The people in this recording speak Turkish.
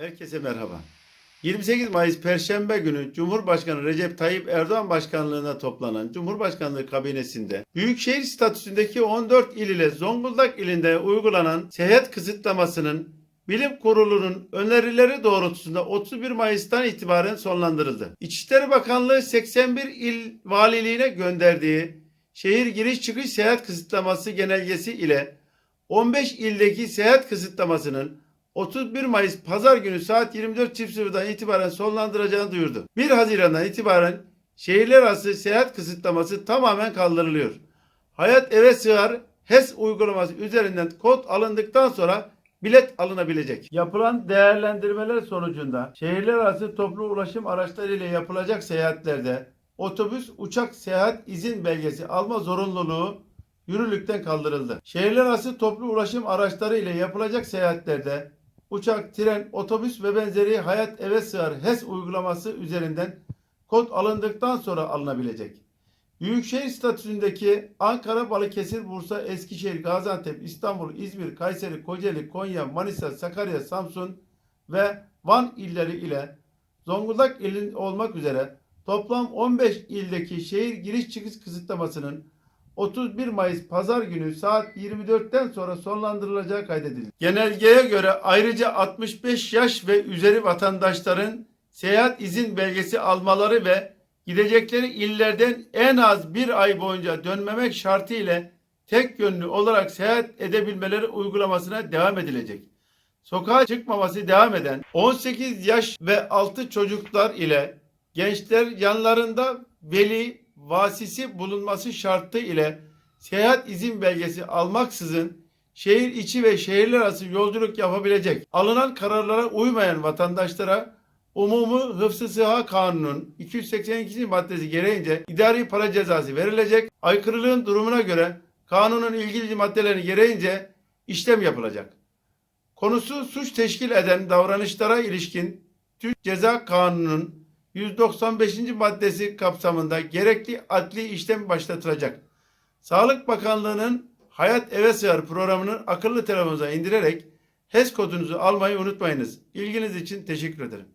Herkese merhaba. 28 Mayıs Perşembe günü Cumhurbaşkanı Recep Tayyip Erdoğan başkanlığına toplanan Cumhurbaşkanlığı kabinesinde Büyükşehir statüsündeki 14 il ile Zonguldak ilinde uygulanan seyahat kısıtlamasının Bilim Kurulu'nun önerileri doğrultusunda 31 Mayıs'tan itibaren sonlandırıldı. İçişleri Bakanlığı 81 il valiliğine gönderdiği şehir giriş çıkış seyahat kısıtlaması genelgesi ile 15 ildeki seyahat kısıtlamasının 31 Mayıs Pazar günü saat 24.00'dan itibaren sonlandıracağını duyurdu. 1 Haziran'dan itibaren şehirler arası seyahat kısıtlaması tamamen kaldırılıyor. Hayat eve sığar HES uygulaması üzerinden kod alındıktan sonra bilet alınabilecek. Yapılan değerlendirmeler sonucunda şehirler arası toplu ulaşım araçları ile yapılacak seyahatlerde otobüs, uçak seyahat izin belgesi alma zorunluluğu yürürlükten kaldırıldı. Şehirler arası toplu ulaşım araçları ile yapılacak seyahatlerde uçak, tren, otobüs ve benzeri hayat eve sığar HES uygulaması üzerinden kod alındıktan sonra alınabilecek. Büyükşehir statüsündeki Ankara, Balıkesir, Bursa, Eskişehir, Gaziantep, İstanbul, İzmir, Kayseri, Kocaeli, Konya, Manisa, Sakarya, Samsun ve Van illeri ile Zonguldak ilin olmak üzere toplam 15 ildeki şehir giriş çıkış kısıtlamasının 31 Mayıs Pazar günü saat 24'ten sonra sonlandırılacağı kaydedildi. Genelgeye göre ayrıca 65 yaş ve üzeri vatandaşların seyahat izin belgesi almaları ve gidecekleri illerden en az bir ay boyunca dönmemek şartı ile tek yönlü olarak seyahat edebilmeleri uygulamasına devam edilecek. Sokağa çıkmaması devam eden 18 yaş ve altı çocuklar ile gençler yanlarında veli vasisi bulunması şartı ile seyahat izin belgesi almaksızın şehir içi ve şehirler arası yolculuk yapabilecek. Alınan kararlara uymayan vatandaşlara Umumi Hıfzı Sıha Kanunu'nun 282. maddesi gereğince idari para cezası verilecek. Aykırılığın durumuna göre kanunun ilgili maddeleri gereğince işlem yapılacak. Konusu suç teşkil eden davranışlara ilişkin Türk Ceza Kanunu'nun 195. maddesi kapsamında gerekli adli işlem başlatılacak. Sağlık Bakanlığı'nın Hayat Eve Sığar programını akıllı telefonunuza indirerek HES kodunuzu almayı unutmayınız. İlginiz için teşekkür ederim.